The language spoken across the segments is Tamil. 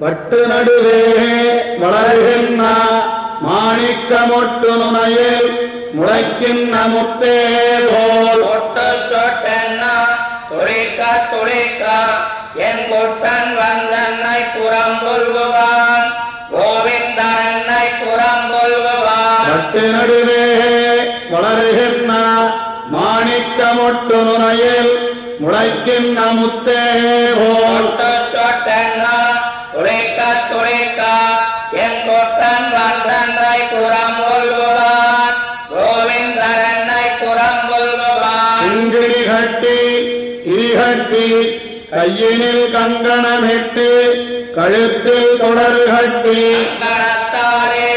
வட்டு நடுவே வளர்கின்ற மாணிக்கமொட்டு நுணையில் முளைக்கின்ற முத்தே போல். தொட்டு தொட்டென்னா துளிக்க துளிக்க என் குட்டன் வந்தன்னை புறம் கொள்வான் கோவிந்தன் என்னை புறம் கொள்வான் வட்டு நடுவே வளர்கின்ற மாணிக்கமொட்டு நுணையில் முளைக்கின்ற முத்தே போல். கையினில் கங்கணமிட்டு கழுத்தில் தொடர் கட்டி கணத்தாலே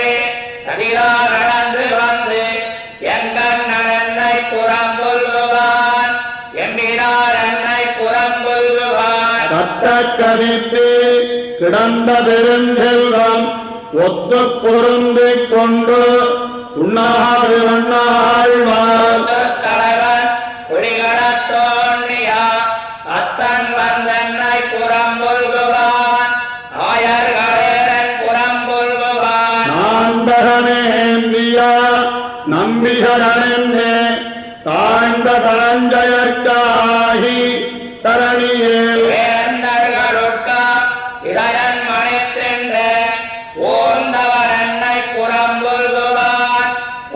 சதிரா நடந்து வந்து எங்கள் நடனை புறம் கொள்ளுவான். எம்பினார் என்னை புறம் கொள்ளுவான். கட்ட கதித்து கிடந்த பெருஞ்செல்வம் ஒத்து பொருந்திக் கொண்டு உண்ணாது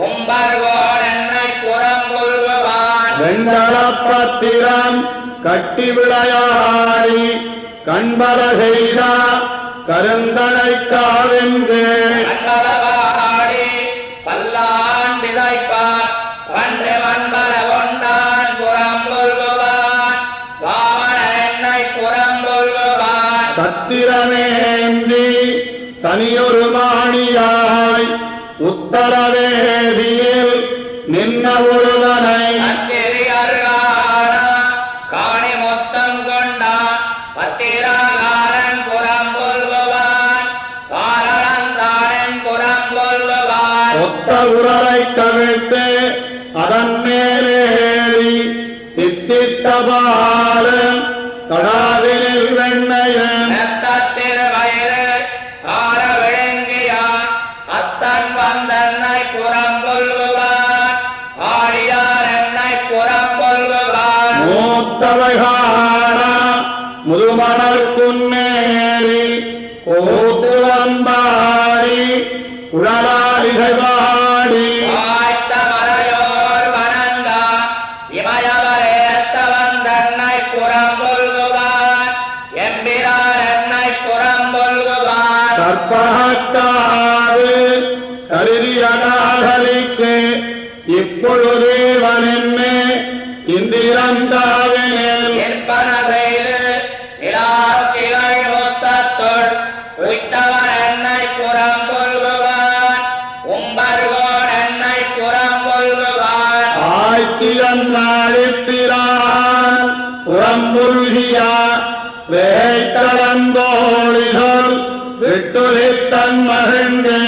உம்பர்வோர் என்னை புறம் கொள்ளுவான் வெண்டளப்பத்திரம் கட்டி விளையாடி கண்பல செய்த கருந்தனை காவென்று கொள்ளுவான் சத்திரமேந்தி தனியொரு மாணியாய் உத்தரவேதியில் நின்ன ஒருவனை உரலை கவிழ்த்து அதன் மேலேறி தித்தித்த பாலன் தடாவினில் வெண்ணையன் கொள்ளுவான் எம்பிரார் என்னை புறம் கொள்ளுவான் கற்பகத்தாவு கருதியனாகலிக்கு இப்பொழுதேவன் என்ன இந்திரந்தாவினில் செய்து நிலாத்திகள் மொத்தத்தொள் உய்த்தவர் என்னை புறம் கொள்ளுவான் உம்பர்வோர் என்னை புறம் கொள்ளுவான் ஆய்த்தியன் நாழிப்பிரான் புறம்புல்கியா வேட்டளந்தோழிகள் விட்டுலித்தன் மகிழ்ந்து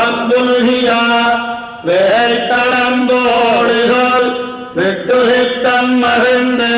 புறம்புல்கியா வேட்டடம்போடுகள் விட்டுகித்தம் மகிழ்ந்து.